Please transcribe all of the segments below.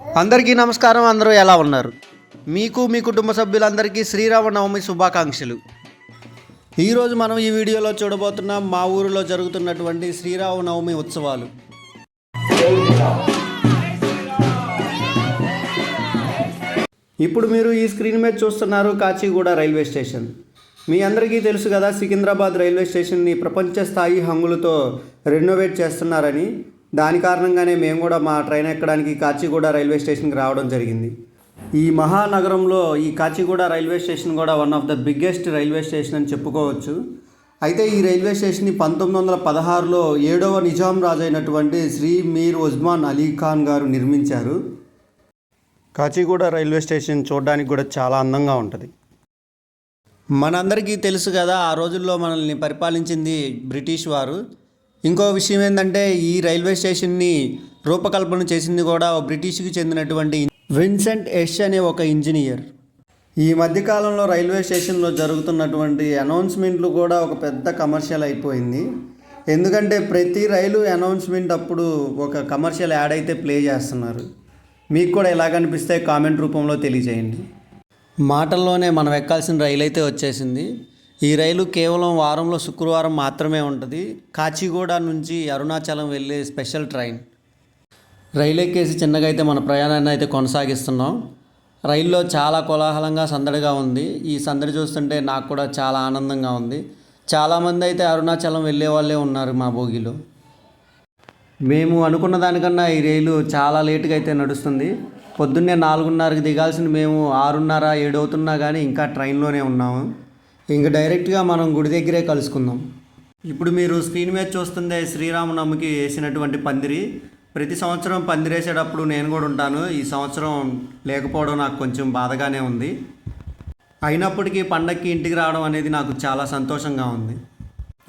అందరికీ నమస్కారం అందరూ ఎలా ఉన్నారు? మీకు మీ కుటుంబ సభ్యులందరికీ శ్రీరామనవమి శుభాకాంక్షలు. ఈరోజు మనం ఈ వీడియోలో చూడబోతున్నాం మా ఊరిలో జరుగుతున్నటువంటి శ్రీరామనవమి ఉత్సవాలు. ఇప్పుడు మీరు ఈ స్క్రీన్ మీద చూస్తున్నారు కాచిగూడ రైల్వే స్టేషన్. మీ అందరికీ తెలుసు కదా సికింద్రాబాద్ రైల్వే స్టేషన్ని ప్రపంచ స్థాయి హంగులతో రెనోవేట్ చేస్తున్నారని. దాని కారణంగానే మేము కూడా మా ట్రైన్ ఎక్కడానికి కాచిగూడ రైల్వే స్టేషన్కి రావడం జరిగింది. ఈ మహానగరంలో ఈ కాచిగూడ రైల్వే స్టేషన్ కూడా one of the biggest railway station అని చెప్పుకోవచ్చు. అయితే ఈ రైల్వే స్టేషన్ని పంతొమ్మిది వందల పదహారులో ఏడవ నిజాం రాజు అయినటువంటి శ్రీ మీర్ ఉజ్మాన్ అలీ ఖాన్ గారు నిర్మించారు. కాచిగూడ రైల్వే స్టేషన్ చూడడానికి కూడా చాలా అందంగా ఉంటుంది. మనందరికీ తెలుసు కదా ఆ రోజుల్లో మనల్ని పరిపాలించింది బ్రిటిష్ వారు. ఇంకో విషయం ఏంటంటే ఈ రైల్వే స్టేషన్ని రూపకల్పన చేసింది కూడా బ్రిటిష్కి చెందినటువంటి విన్సెంట్ ఎష్ అనే ఒక ఇంజనీర్. ఈ మధ్యకాలంలో రైల్వే స్టేషన్లో జరుగుతున్నటువంటి అనౌన్స్మెంట్లు కూడా ఒక పెద్ద కమర్షియల్ అయిపోయింది. ఎందుకంటే ప్రతి రైలు అనౌన్స్మెంట్ అప్పుడు ఒక కమర్షియల్ యాడ్ అయితే ప్లే చేస్తున్నారు. మీకు కూడా ఎలా కనిపిస్తే కామెంట్ రూపంలో తెలియజేయండి. మాటల్లోనే మనం ఎక్కాల్సిన రైలు అయితే వచ్చేసింది. ఈ రైలు కేవలం వారంలో శుక్రవారం మాత్రమే ఉంటుంది. కాచిగూడ నుంచి అరుణాచలం వెళ్ళే స్పెషల్ ట్రైన్. రైలు ఎక్కేసి చిన్నగా అయితే మన ప్రయాణాన్ని అయితే కొనసాగిస్తున్నాం. రైల్లో చాలా కోలాహలంగా సందడిగా ఉంది. ఈ సందడి చూస్తుంటే నాకు కూడా చాలా ఆనందంగా ఉంది. చాలామంది అయితే అరుణాచలం వెళ్ళే వాళ్ళే ఉన్నారు మా భోగిలో. మేము అనుకున్న దానికన్నా ఈ రైలు చాలా లేటుగా అయితే నడుస్తుంది. పొద్దున్నే నాలుగున్నరకి దిగాల్సిన మేము ఆరున్నర ఏడు అవుతున్నా కానీ ఇంకా ట్రైన్లోనే ఉన్నాము. ఇంక డైరెక్ట్గా మనం గుడి దగ్గరే కలుసుకుందాం. ఇప్పుడు మీరు స్క్రీన్ మీద చూస్తుందే శ్రీరామనవమికి వేసినటువంటి పందిరి. ప్రతి సంవత్సరం పందిరేసేటప్పుడు నేను కూడా ఉంటాను. ఈ సంవత్సరం లేకపోవడం నాకు కొంచెం బాధగానే ఉంది. అయినప్పటికీ పండగకి ఇంటికి రావడం అనేది నాకు చాలా సంతోషంగా ఉంది.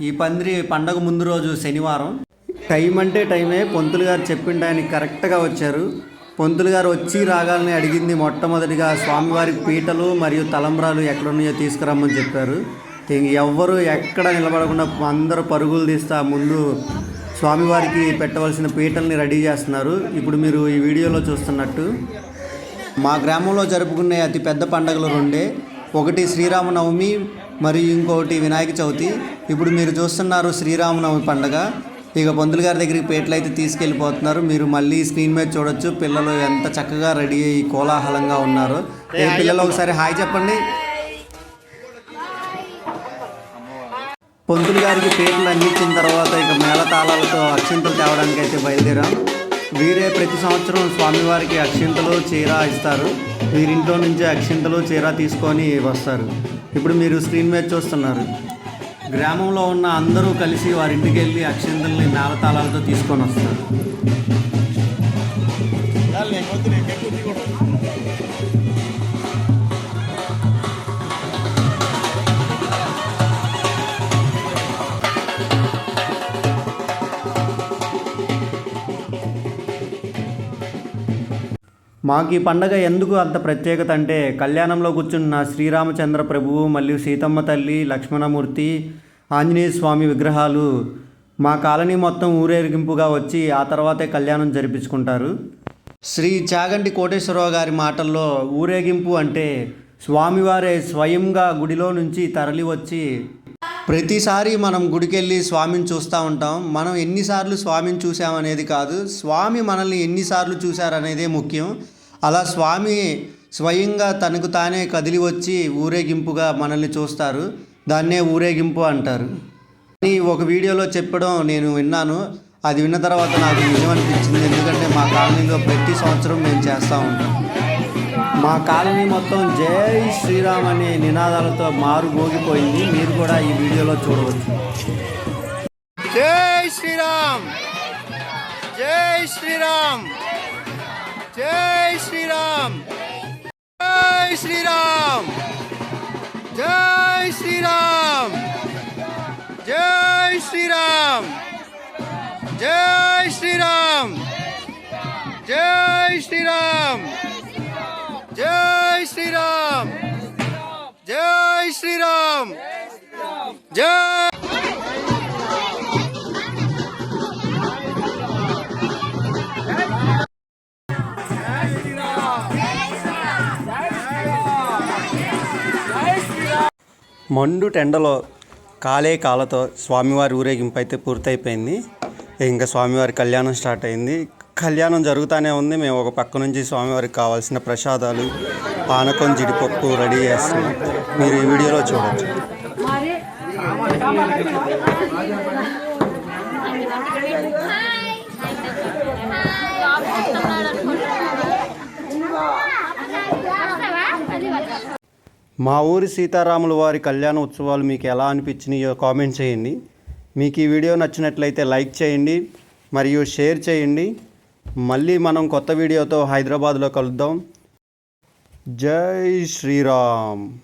ఈ పందిరి పండగ ముందు రోజు శనివారం. టైం అంటే టైమే. పొంతులు గారు చెప్పిన టైంకి కరెక్ట్గా వచ్చారు. పంతులు గారు వచ్చి రాగాలని అడిగింది మొట్టమొదటిగా స్వామివారి పీటలు మరియు తలంబ్రాలు ఎక్కడున్నాయో తీసుకురమ్మని చెప్పారు. ఎవ్వరు ఎక్కడ నిలబడకుండా అందరూ పరుగులు తీస్తా ముందు స్వామివారికి పెట్టవలసిన పీటల్ని రెడీ చేస్తున్నారు. ఇప్పుడు మీరు ఈ వీడియోలో చూస్తున్నట్టు మా గ్రామంలో జరుపుకునే అతి పెద్ద పండుగలు రెండే. ఒకటి శ్రీరామనవమి మరియు ఇంకొకటి వినాయక చవితి. ఇప్పుడు మీరు చూస్తున్నారు శ్రీరామనవమి పండుగ. ఇక పంతులు గారి దగ్గరికి పేటలు అయితే తీసుకెళ్ళిపోతున్నారు. మీరు మళ్ళీ స్క్రీన్ మీద చూడొచ్చు. పిల్లలు ఎంత చక్కగా రెడీ అయ్యి కోలాహలంగా ఉన్నారు. ఏ పిల్లలు ఒకసారి హాయ్ చెప్పండి. పంతులు గారికి పేర్లు అందించిన తర్వాత ఇక మేళతాళాలతో అక్షింతలు తేవడానికి అయితే బయలుదేరాం. వీరే ప్రతి సంవత్సరం స్వామివారికి అక్షింతలు చీర ఇస్తారు. వీరింట్లో నుంచి అక్షింతలు చీర తీసుకొని వస్తారు. ఇప్పుడు మీరు స్క్రీన్ మీద చూస్తున్నారు. గ్రామంలో ఉన్న అందరూ కలిసి వారి ఇంటికి వెళ్ళి అక్షింతల్ని మేళతాళాలతో తీసుకొని వస్తారు. మాకు ఈ పండగ ఎందుకు అంత ప్రత్యేకత అంటే కళ్యాణంలో కూర్చున్న శ్రీరామచంద్ర ప్రభువు మరియు సీతమ్మ తల్లి లక్ష్మణమూర్తి ఆంజనేయ స్వామి విగ్రహాలు మా కాలనీ మొత్తం ఊరేగింపుగా వచ్చి ఆ తర్వాతే కళ్యాణం జరిపించుకుంటారు. శ్రీ చాగంటి కోటేశ్వరరావు గారి మాటల్లో ఊరేగింపు అంటే స్వామివారే స్వయంగా గుడిలో నుంచి తరలి వచ్చి ప్రతిసారి మనం గుడికెళ్ళి స్వామిని చూస్తూ ఉంటాం. మనం ఎన్నిసార్లు స్వామిని చూసామనేది కాదు. స్వామి మనల్ని ఎన్నిసార్లు చూశారనేదే ముఖ్యం. అలా స్వామి స్వయంగా తనకు తానే కదిలి వచ్చి ఊరేగింపుగా మనల్ని చూస్తారు. దాన్నే ఊరేగింపు అంటారు. అని ఒక వీడియోలో చెప్పడం నేను విన్నాను. అది విన్న తర్వాత నాకు నిజం అనిపించింది. ఎందుకంటే మా కాలనీలో ప్రతి సంవత్సరం మేము చేస్తూ ఉంటాం. మా కాలనీ మొత్తం జై శ్రీరామ్ అనే నినాదాలతో మారుమోగిపోయింది. మీరు కూడా ఈ వీడియోలో చూడవచ్చు. జై శ్రీరామ్! జై శ్రీరామ్! జై శ్రీరామ్! జై శ్రీరామ్! జై శ్రీరామ్! జై శ్రీరామ్! జై శ్రీరామ్! జై శ్రీరామ్! శ్రీరామ్! జై! మండు టెండలో కాలే కాలతో స్వామివారి ఊరేగింపు అయితే పూర్తయిపోయింది. ఇంకా స్వామివారి కళ్యాణం స్టార్ట్ అయింది. కళ్యాణం జరుగుతూనే ఉంది. మేము ఒక పక్క నుంచి స్వామివారికి కావాల్సిన ప్రసాదాలు పానకం జీడిపప్పు రెడీ చేస్తున్నాం. మీరు ఈ వీడియోలో చూడవచ్చు మా ఊరి సీతారాముల వారి కళ్యాణ ఉత్సవాలు మీకు ఎలా అనిపించినాయో కామెంట్ చేయండి. మీకు ఈ వీడియో నచ్చినట్లయితే లైక్ చేయండి. మరియు షేర్ చేయండి. మళ్ళీ మనం కొత్త వీడియోతో హైదరాబాద్లో కలుద్దాం. జై శ్రీరామ్.